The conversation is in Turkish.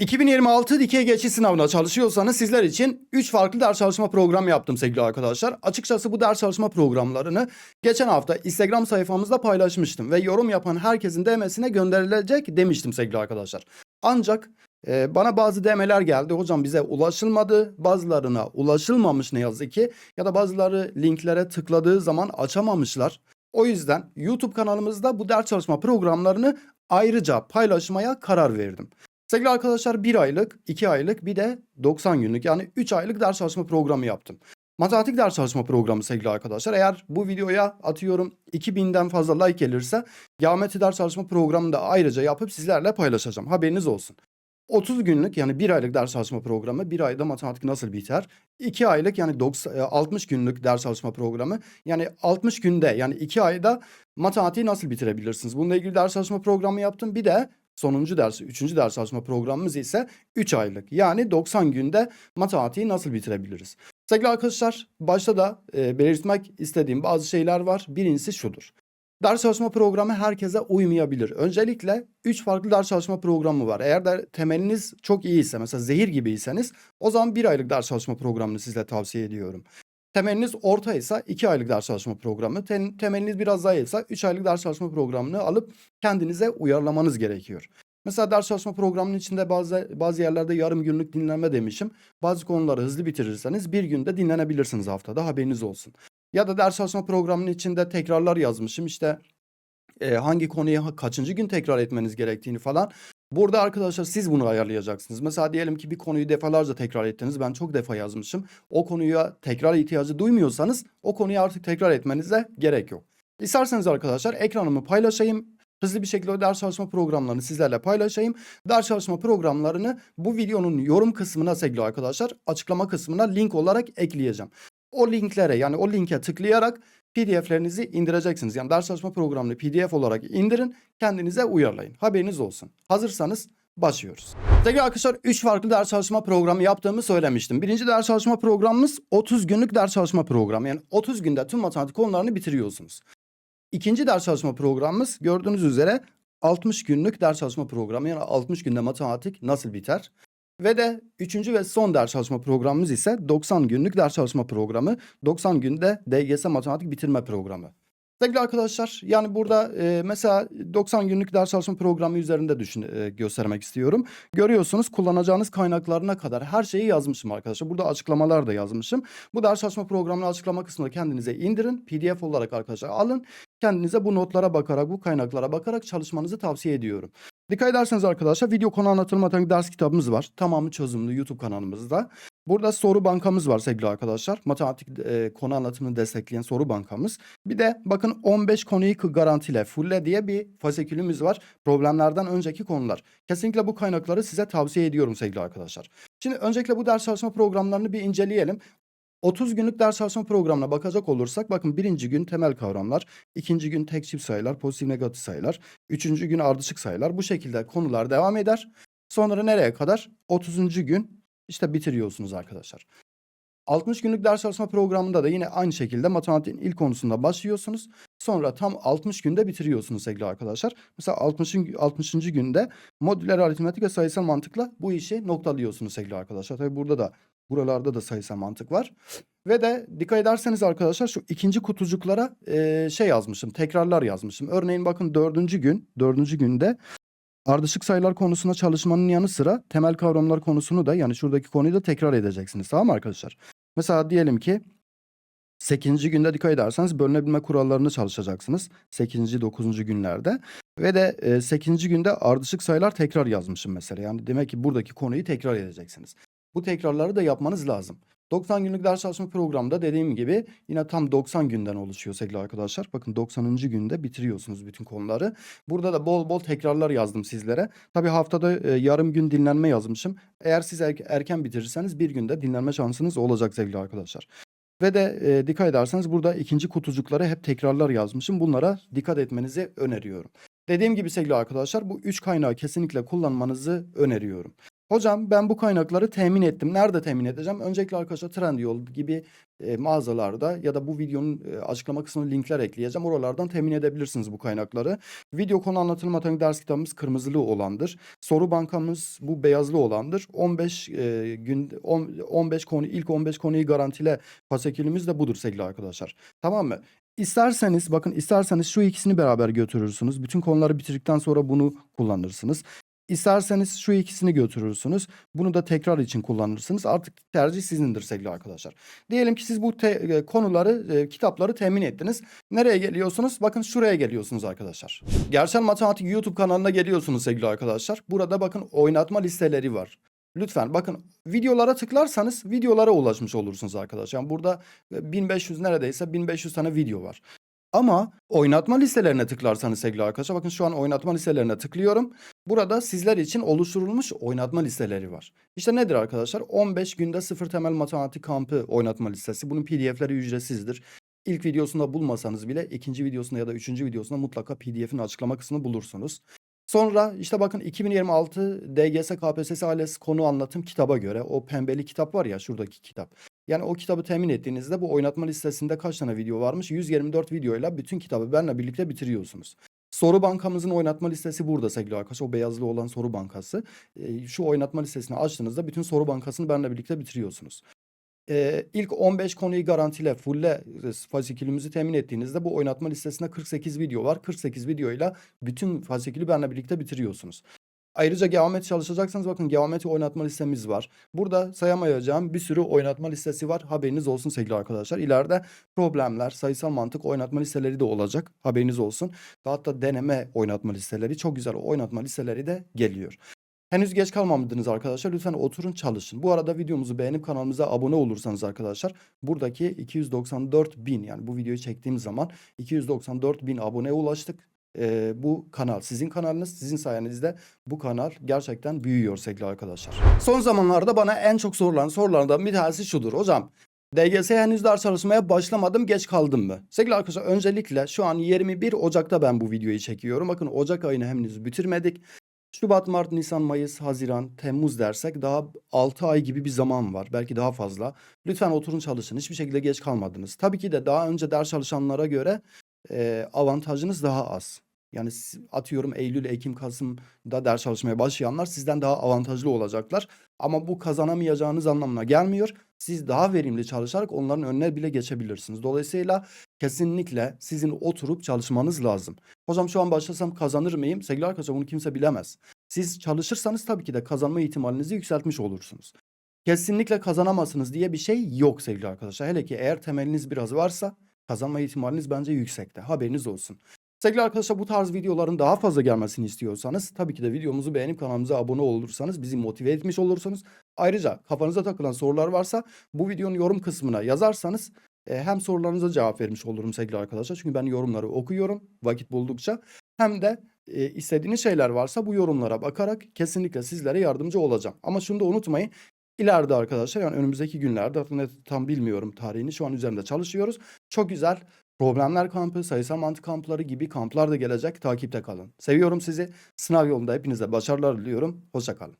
2026 dikey geçiş sınavına çalışıyorsanız sizler için 3 farklı ders çalışma programı yaptım sevgili arkadaşlar. Açıkçası bu ders çalışma programlarını geçen hafta Instagram sayfamızda paylaşmıştım ve yorum yapan herkesin DM'sine gönderilecek demiştim sevgili arkadaşlar. Ancak e, bana bazı DM'ler geldi. Hocam bize ulaşılmadı. Bazılarına ulaşılmamış ne yazık ki. Ya da bazıları linklere tıkladığı zaman açamamışlar. O yüzden YouTube kanalımızda bu ders çalışma programlarını ayrıca paylaşmaya karar verdim. Sevgili arkadaşlar 1 aylık, 2 aylık bir de 90 günlük yani 3 aylık ders çalışma programı yaptım. Matematik ders çalışma programı sevgili arkadaşlar. Eğer bu videoya atıyorum 2000'den fazla like gelirse geometri ders çalışma programını da ayrıca yapıp sizlerle paylaşacağım. Haberiniz olsun. 30 günlük yani 1 aylık ders çalışma programı, 1 ayda matematik nasıl biter? 2 aylık yani 90, e, 60 günlük ders çalışma programı. Yani 60 günde yani 2 ayda matematiği nasıl bitirebilirsiniz? Bununla ilgili ders çalışma programı yaptım. Bir de sonuncu dersi, üçüncü ders çalışma programımız ise 3 aylık. Yani 90 günde matematiği nasıl bitirebiliriz? Sevgili arkadaşlar başta da e, belirtmek istediğim bazı şeyler var. Birincisi şudur. Ders çalışma programı herkese uymayabilir. Öncelikle 3 farklı ders çalışma programı var. Eğer de temeliniz çok iyiyse mesela zehir gibiyseniz o zaman 1 aylık ders çalışma programını size tavsiye ediyorum. Temeliniz ortaysa 2 aylık ders çalışma programı, tem- temeliniz biraz zayıfsa 3 aylık ders çalışma programını alıp kendinize uyarlamanız gerekiyor. Mesela ders çalışma programının içinde bazı bazı yerlerde yarım günlük dinlenme demişim. Bazı konuları hızlı bitirirseniz bir günde dinlenebilirsiniz haftada haberiniz olsun. Ya da ders çalışma programının içinde tekrarlar yazmışım. İşte e, hangi konuyu kaçıncı gün tekrar etmeniz gerektiğini falan. Burada arkadaşlar siz bunu ayarlayacaksınız. Mesela diyelim ki bir konuyu defalarca tekrar ettiniz. Ben çok defa yazmışım. O konuya tekrar ihtiyacı duymuyorsanız o konuyu artık tekrar etmenize gerek yok. İsterseniz arkadaşlar ekranımı paylaşayım. Hızlı bir şekilde ders çalışma programlarını sizlerle paylaşayım. Ders çalışma programlarını bu videonun yorum kısmına sevgili arkadaşlar açıklama kısmına link olarak ekleyeceğim. O linklere yani o linke tıklayarak PDF'lerinizi indireceksiniz. Yani ders çalışma programını PDF olarak indirin, kendinize uyarlayın. Haberiniz olsun. Hazırsanız başlıyoruz. Sevgili arkadaşlar 3 farklı ders çalışma programı yaptığımı söylemiştim. Birinci ders çalışma programımız 30 günlük ders çalışma programı. Yani 30 günde tüm matematik konularını bitiriyorsunuz. İkinci ders çalışma programımız gördüğünüz üzere 60 günlük ders çalışma programı. Yani 60 günde matematik nasıl biter? Ve de üçüncü ve son ders çalışma programımız ise 90 günlük ders çalışma programı. 90 günde DGS matematik bitirme programı. Sevgili arkadaşlar yani burada e, mesela 90 günlük ders çalışma programı üzerinde düşün, e, göstermek istiyorum. Görüyorsunuz kullanacağınız kaynaklarına kadar her şeyi yazmışım arkadaşlar. Burada açıklamalar da yazmışım. Bu ders çalışma programını açıklama kısmında kendinize indirin. PDF olarak arkadaşlar alın. Kendinize bu notlara bakarak, bu kaynaklara bakarak çalışmanızı tavsiye ediyorum. Dikkat ederseniz arkadaşlar video konu matematik ders kitabımız var. Tamamı çözümlü YouTube kanalımızda. Burada soru bankamız var sevgili arkadaşlar. Matematik e, konu anlatımını destekleyen soru bankamız. Bir de bakın 15 konuyu garantile fulle diye bir fasikülümüz var. Problemlerden önceki konular. Kesinlikle bu kaynakları size tavsiye ediyorum sevgili arkadaşlar. Şimdi öncelikle bu ders çalışma programlarını bir inceleyelim. 30 günlük ders çalışma programına bakacak olursak bakın birinci gün temel kavramlar, ikinci gün tek çift sayılar, pozitif negatif sayılar, üçüncü gün ardışık sayılar bu şekilde konular devam eder. Sonra nereye kadar? 30. gün işte bitiriyorsunuz arkadaşlar. 60 günlük ders çalışma programında da yine aynı şekilde matematiğin ilk konusunda başlıyorsunuz. Sonra tam 60 günde bitiriyorsunuz sevgili arkadaşlar. Mesela 60. 60. günde modüler aritmetik ve sayısal mantıkla bu işi noktalıyorsunuz sevgili arkadaşlar. Tabi burada da buralarda da sayısal mantık var. Ve de dikkat ederseniz arkadaşlar şu ikinci kutucuklara eee, şey yazmışım, tekrarlar yazmışım. Örneğin bakın dördüncü gün, dördüncü günde ardışık sayılar konusuna çalışmanın yanı sıra temel kavramlar konusunu da yani şuradaki konuyu da tekrar edeceksiniz. Tamam mı arkadaşlar? Mesela diyelim ki 8. günde dikkat ederseniz bölünebilme kurallarını çalışacaksınız. 8. 9. günlerde. Ve de e, 8. günde ardışık sayılar tekrar yazmışım mesela. Yani demek ki buradaki konuyu tekrar edeceksiniz. Bu tekrarları da yapmanız lazım. 90 günlük ders çalışma programında dediğim gibi yine tam 90 günden oluşuyor sevgili arkadaşlar. Bakın 90. günde bitiriyorsunuz bütün konuları. Burada da bol bol tekrarlar yazdım sizlere. Tabi haftada e, yarım gün dinlenme yazmışım. Eğer siz er- erken bitirirseniz bir günde dinlenme şansınız olacak sevgili arkadaşlar. Ve de e, dikkat ederseniz burada ikinci kutucuklara hep tekrarlar yazmışım. Bunlara dikkat etmenizi öneriyorum. Dediğim gibi sevgili arkadaşlar bu üç kaynağı kesinlikle kullanmanızı öneriyorum. Hocam ben bu kaynakları temin ettim. Nerede temin edeceğim? Öncelikle arkadaşlar Trendyol gibi e, mağazalarda ya da bu videonun e, açıklama kısmına linkler ekleyeceğim. Oralardan temin edebilirsiniz bu kaynakları. Video konu anlatım matematik ders kitabımız kırmızılı olandır. Soru bankamız bu beyazlı olandır. 15 e, gün on- 15 konu ilk 15 konuyu garantile fasikülümüz de budur sevgili arkadaşlar. Tamam mı? İsterseniz bakın isterseniz şu ikisini beraber götürürsünüz. Bütün konuları bitirdikten sonra bunu kullanırsınız. İsterseniz şu ikisini götürürsünüz. Bunu da tekrar için kullanırsınız. Artık tercih sizindir sevgili arkadaşlar. Diyelim ki siz bu e, konuları, e, kitapları temin ettiniz. Nereye geliyorsunuz? Bakın şuraya geliyorsunuz arkadaşlar. Gerçel Matematik YouTube kanalına geliyorsunuz sevgili arkadaşlar. Burada bakın oynatma listeleri var. Lütfen bakın videolara tıklarsanız videolara ulaşmış olursunuz arkadaşlar. Yani burada e, 1500 neredeyse 1500 tane video var. Ama oynatma listelerine tıklarsanız sevgili arkadaşlar bakın şu an oynatma listelerine tıklıyorum. Burada sizler için oluşturulmuş oynatma listeleri var. İşte nedir arkadaşlar? 15 günde sıfır temel matematik kampı oynatma listesi. Bunun pdf'leri ücretsizdir. İlk videosunda bulmasanız bile ikinci videosunda ya da üçüncü videosunda mutlaka pdf'in açıklama kısmını bulursunuz. Sonra işte bakın 2026 DGS KPSS ALES konu anlatım kitaba göre o pembeli kitap var ya şuradaki kitap. Yani o kitabı temin ettiğinizde bu oynatma listesinde kaç tane video varmış? 124 videoyla bütün kitabı benimle birlikte bitiriyorsunuz. Soru bankamızın oynatma listesi burada sevgili arkadaşlar. O beyazlı olan soru bankası. Ee, şu oynatma listesini açtığınızda bütün soru bankasını benimle birlikte bitiriyorsunuz. Ee, ilk 15 konuyu garantile fulle e, fasikülümüzü temin ettiğinizde bu oynatma listesinde 48 video var. 48 videoyla bütün fasikülü benimle birlikte bitiriyorsunuz. Ayrıca geometri çalışacaksanız bakın geometri oynatma listemiz var. Burada sayamayacağım bir sürü oynatma listesi var. Haberiniz olsun sevgili arkadaşlar. İleride problemler, sayısal mantık oynatma listeleri de olacak. Haberiniz olsun. Hatta deneme oynatma listeleri, çok güzel oynatma listeleri de geliyor. Henüz geç kalmamadınız arkadaşlar. Lütfen oturun çalışın. Bu arada videomuzu beğenip kanalımıza abone olursanız arkadaşlar buradaki 294 bin yani bu videoyu çektiğim zaman 294 bin aboneye ulaştık. Ee, bu kanal sizin kanalınız. Sizin sayenizde bu kanal gerçekten büyüyor sevgili arkadaşlar. Son zamanlarda bana en çok sorulan sorulardan bir tanesi şudur. Hocam DGS henüz ders çalışmaya başlamadım geç kaldım mı? Sevgili arkadaşlar öncelikle şu an 21 Ocak'ta ben bu videoyu çekiyorum. Bakın Ocak ayını henüz bitirmedik. Şubat, Mart, Nisan, Mayıs, Haziran, Temmuz dersek daha 6 ay gibi bir zaman var. Belki daha fazla. Lütfen oturun çalışın. Hiçbir şekilde geç kalmadınız. Tabii ki de daha önce ders çalışanlara göre e, avantajınız daha az. Yani atıyorum Eylül, Ekim, Kasım'da ders çalışmaya başlayanlar sizden daha avantajlı olacaklar. Ama bu kazanamayacağınız anlamına gelmiyor. Siz daha verimli çalışarak onların önüne bile geçebilirsiniz. Dolayısıyla kesinlikle sizin oturup çalışmanız lazım. Hocam şu an başlasam kazanır mıyım? Sevgili arkadaşlar bunu kimse bilemez. Siz çalışırsanız tabii ki de kazanma ihtimalinizi yükseltmiş olursunuz. Kesinlikle kazanamazsınız diye bir şey yok sevgili arkadaşlar. Hele ki eğer temeliniz biraz varsa kazanma ihtimaliniz bence yüksekte. Haberiniz olsun. Sevgili arkadaşlar bu tarz videoların daha fazla gelmesini istiyorsanız tabii ki de videomuzu beğenip kanalımıza abone olursanız bizi motive etmiş olursunuz. Ayrıca kafanıza takılan sorular varsa bu videonun yorum kısmına yazarsanız e, hem sorularınıza cevap vermiş olurum sevgili arkadaşlar. Çünkü ben yorumları okuyorum vakit buldukça. Hem de e, istediğiniz şeyler varsa bu yorumlara bakarak kesinlikle sizlere yardımcı olacağım. Ama şunu da unutmayın. İleride arkadaşlar yani önümüzdeki günlerde tam bilmiyorum tarihini şu an üzerinde çalışıyoruz. Çok güzel problemler kampı, sayısal mantık kampları gibi kamplar da gelecek. Takipte kalın. Seviyorum sizi. Sınav yolunda hepinize başarılar diliyorum. Hoşça kalın.